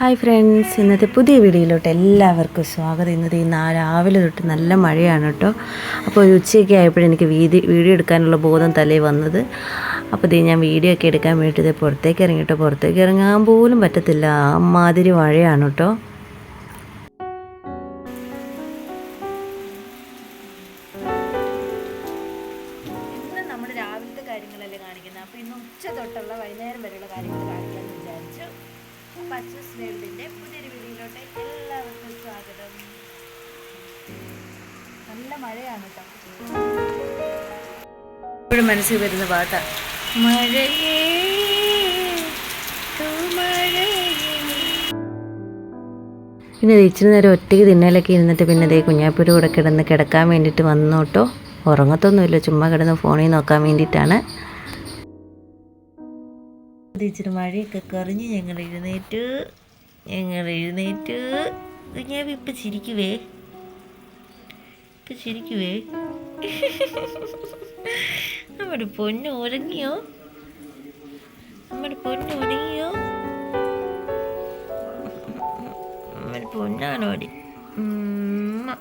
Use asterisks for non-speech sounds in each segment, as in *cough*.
Hi friends ഇന്നത്തെ പുതിയ വീഡിയോയിലോട്ട് എല്ലാവർക്കും സ്വാഗതം. ഇന്നത്തെ ഈ രാവിലെ തൊട്ട് നല്ല മഴയാണ് കേട്ടോ. അപ്പോൾ ഒരു ഉച്ചയൊക്കെ ആയപ്പോഴെനിക്ക് വീതി വീഡിയോ എടുക്കാനുള്ള ബോധം തലേ വന്നത്. അപ്പോൾ ഇത് ഞാൻ വീഡിയോ ഒക്കെ എടുക്കാൻ വേണ്ടിയിട്ട് പുറത്തേക്ക് ഇറങ്ങിട്ടോ പുറത്തേക്ക് ഇറങ്ങാൻ പോലും പറ്റത്തില്ല. അമ്മാതിരി മഴയാണ് കേട്ടോ. രാവിലത്തെ കാര്യങ്ങളല്ലേ കാണിക്കുന്നത്. അപ്പോൾ ഇന്ന് ഉച്ച തൊട്ടുള്ള വൈകുന്നേരം വരെയുള്ള കാര്യങ്ങൾ കാണിക്കാമെന്ന് വിചാരിച്ചു. പച്ചസ് വേൾഡിന്റെ പുതിയൊരു വീഡിയോയിലോട്ട് എല്ലാവർക്കും സ്വാഗതം. നല്ല മഴയാണ് കേട്ടോ ഇപ്പോഴും മനസ്സിൽ വരുന്ന പാട്ടാ മഴയേ. പിന്നെ ഇച്ചിരി നേരം ഒറ്റയ്ക്ക് തിന്നലൊക്കെ ഇരുന്നിട്ട് പിന്നെ ദേ കുഞ്ഞാപ്പൂര് കൂടെ കിടന്ന് കിടക്കാൻ വേണ്ടിയിട്ട് വന്നോട്ടോ ഉറങ്ങത്തൊന്നുമില്ല ചുമ്മാ കിടന്ന് ഫോണിൽ നോക്കാൻ വേണ്ടിയിട്ടാണ് ഇച്ചിരി മഴയൊക്കെ കറിഞ്ഞ് ഞങ്ങൾ എഴുന്നേറ്റ് ഞങ്ങൾ എഴുന്നേറ്റ്. ഞാൻ ഇപ്പം ചിരിക്കുവേ. ഇപ്പം ചിരിക്കുവേ. നമ്മുടെ പൊന്ന് ഉറങ്ങിയോ? നമ്മുടെ പൊന്ന് ഉറങ്ങിയോ? നമ്മുടെ പൊന്നാണോടി ഉമ്മ.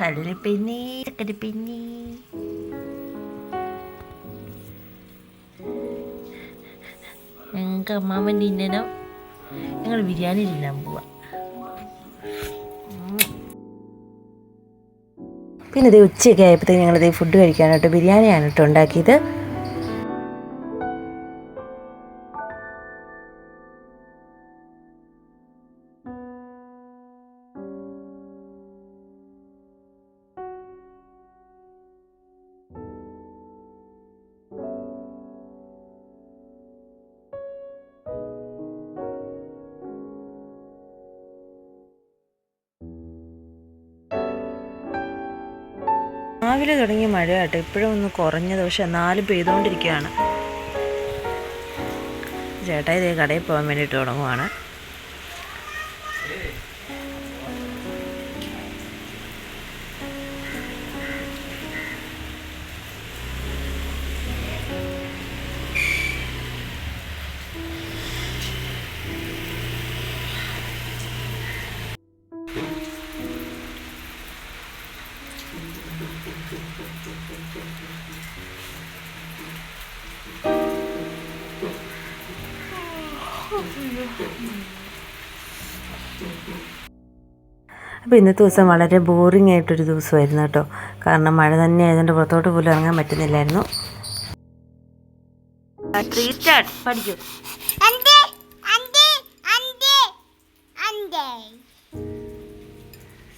കള്ളിപ്പെണ്ണി ഞങ്ങൾക്ക് അമ്മാവൻ ഇന്നനോ ഞങ്ങൾ ബിരിയാണി തിന്നാൻ പോവാം. പിന്നെ ഇത് ഉച്ചയൊക്കെ ആയപ്പോഴത്തേക്ക് ഞങ്ങളിത് ഫുഡ് കഴിക്കാനായിട്ട് ബിരിയാണിയാണ് കേട്ടോ ഉണ്ടാക്കിയത്. രാവിലെ തുടങ്ങിയ മഴയാട്ടോ. ഇപ്പോഴും ഒന്ന് കുറഞ്ഞത് പക്ഷെ എന്നാലും പെയ്തുകൊണ്ടിരിക്കുകയാണ് ചേട്ടാ ഇതേ കടയിൽ പോകാൻ വേണ്ടിയിട്ട് തുടങ്ങുവാണ്. അപ്പോൾ ഇന്നത്തെ ദിവസം വളരെ ബോറിംഗ് ആയിട്ടൊരു ദിവസമായിരുന്നു കേട്ടോ. കാരണം മഴ തന്നെ ആയതുകൊണ്ട് പുറത്തോട്ട് പോലും ഇറങ്ങാൻ പറ്റുന്നില്ലായിരുന്നു. പഠിക്കും.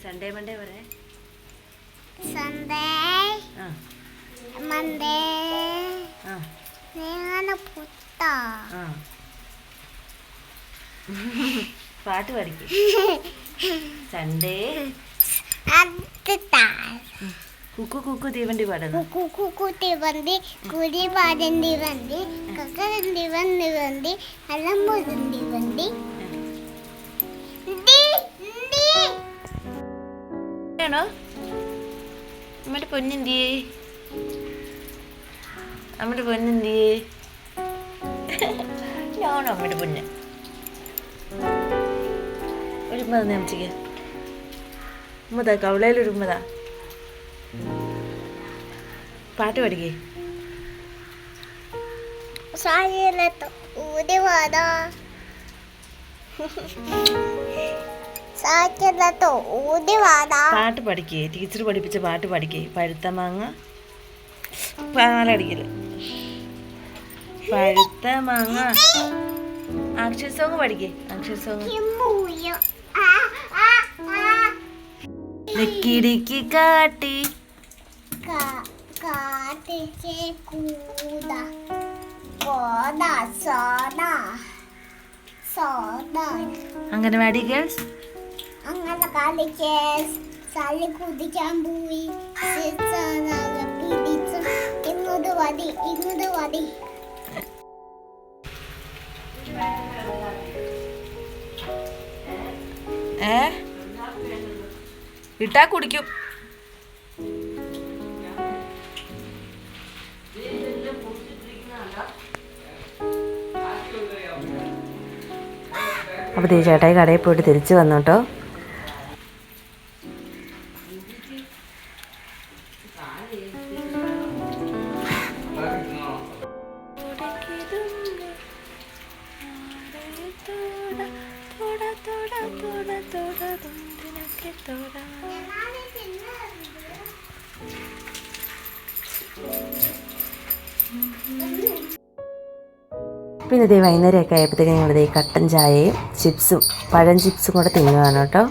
സൺഡേ മണ്ടേ പറയേ സൺഡേ മണ്ടേ ആ. പുത്ത ആ. *laughs* പാട്ട് പഠിക്കും സൺഡേ. കുക്കു കുക്കു തീവണ്ടി പാടുന്നു. കുക്കു തീവണ്ടി കുടി പാടണ്ടി വണ്ടി കക്കരണ്ടി വന്ന് വണ്ടി അലമ്പുരണ്ടി വണ്ടി. ണോ നമ്മുടെ പൊന്നെന്തിയേ? നമ്മുടെ പൊന്നെന്തിയേ? *laughs* ഞാനോ നമ്മുടെ പൊന്നെ? ഉമ്മ തന്നെ അമ്മച്ചിക്ക്. ഉമ്മതാ കവളയിലൊരു ഉമ്മതാ പാട്ട് പഠിക്കേ സായിലത്ത് ഊരി വാടാ. പാട്ട് പഠിക്കേ ടീച്ചർ പഠിപ്പിച്ച പാട്ട് പഠിക്കേ പഴുത്ത മാങ്ങ പാലടിക്കൽ പഴുത്ത മാങ്ങ അക്ഷര സോങ് പഠിക്കേ അക്ഷര സോങ് ഡിക്കി കാട്ടി. കാട്ടിച്ചേ കൂട കോട അംഗനവാടി ഗേൾസ്? അങ്ങനെ കളിച്ച് ചളി കുതിക്കാൻ പോയി. പിടിച്ച്. ഇങ്ങോട്ട് വടി ഇങ്ങോട്ട് വടി. ഏ? ഇട്ടാ കുടിക്കും അപ്പോൾ ദേ ചേട്ടായി കടയിൽ പോയിട്ട് തിരിച്ചു വന്നു കേട്ടോ തൊട തൊട തൊട തൊട പിന്നെ ഇതേ വൈകുന്നേരമൊക്കെ ആയപ്പോഴത്തേക്കും ഞങ്ങൾ ഇതേ കട്ടൻ ചായയും ചിപ്സും പഴം ചിപ്സും കൂടെ തിന്നുകയാണ് കേട്ടോ.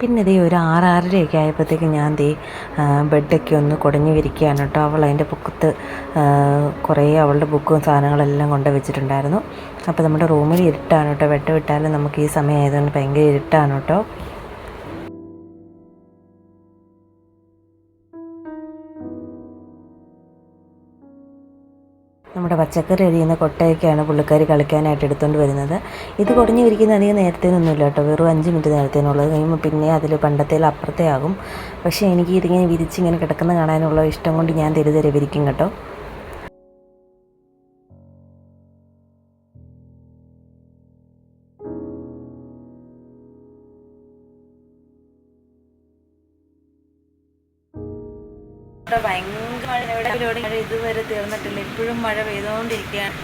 പിന്നെ ദേ ഒരു ആറാറരയൊക്കെ ആയപ്പോഴത്തേക്ക് ഞാൻ ദേ ബെഡൊക്കെ ഒന്ന് കുടഞ്ഞു വിരിക്കുകയാണ് കേട്ടോ. അവൾ അതിന്റെ പൊക്കത്ത് കുറേ അവളുടെ ബുക്കും സാധനങ്ങളെല്ലാം കൊണ്ട് വെച്ചിട്ടുണ്ടായിരുന്നു. അപ്പോൾ നമ്മുടെ റൂമിൽ ഇരുട്ടാണ് കേട്ടോ. വെട്ട വിട്ടാലും നമുക്ക് ഈ സമയം ആയതുകൊണ്ട് ഭയങ്കര ഇരുട്ടാണ് കേട്ടോ. നമ്മുടെ പച്ചക്കറി അരിയുന്ന കൊട്ടയൊക്കെയാണ് പുള്ളിക്കാരി കളിക്കാനായിട്ട് എടുത്തുകൊണ്ട് വരുന്നത്. ഇത് കുടഞ്ഞു വിരിക്കുന്ന അധികം നേരത്തേനൊന്നുമില്ല കേട്ടോ. വെറും അഞ്ച് മിനിറ്റ് നേരത്തേനുള്ളത് കഴിയുമ്പോൾ പിന്നെ അതിൽ പണ്ടത്തേൽ അപ്പുറത്തേ ആകും. പക്ഷേ എനിക്ക് ഇതിങ്ങനെ വിരിച്ചിങ്ങനെ കിടക്കുന്ന കാണാനുള്ള ഇഷ്ടം കൊണ്ട് ഞാൻ തെരുതെരെ വിരിക്കും കേട്ടോ. ഇവിടെ ഭയങ്കര മഴ. ഇതുവരെ തീർന്നിട്ടില്ല. ഇപ്പോഴും മഴ പെയ്തുകൊണ്ടിരിക്കുകയാണ്.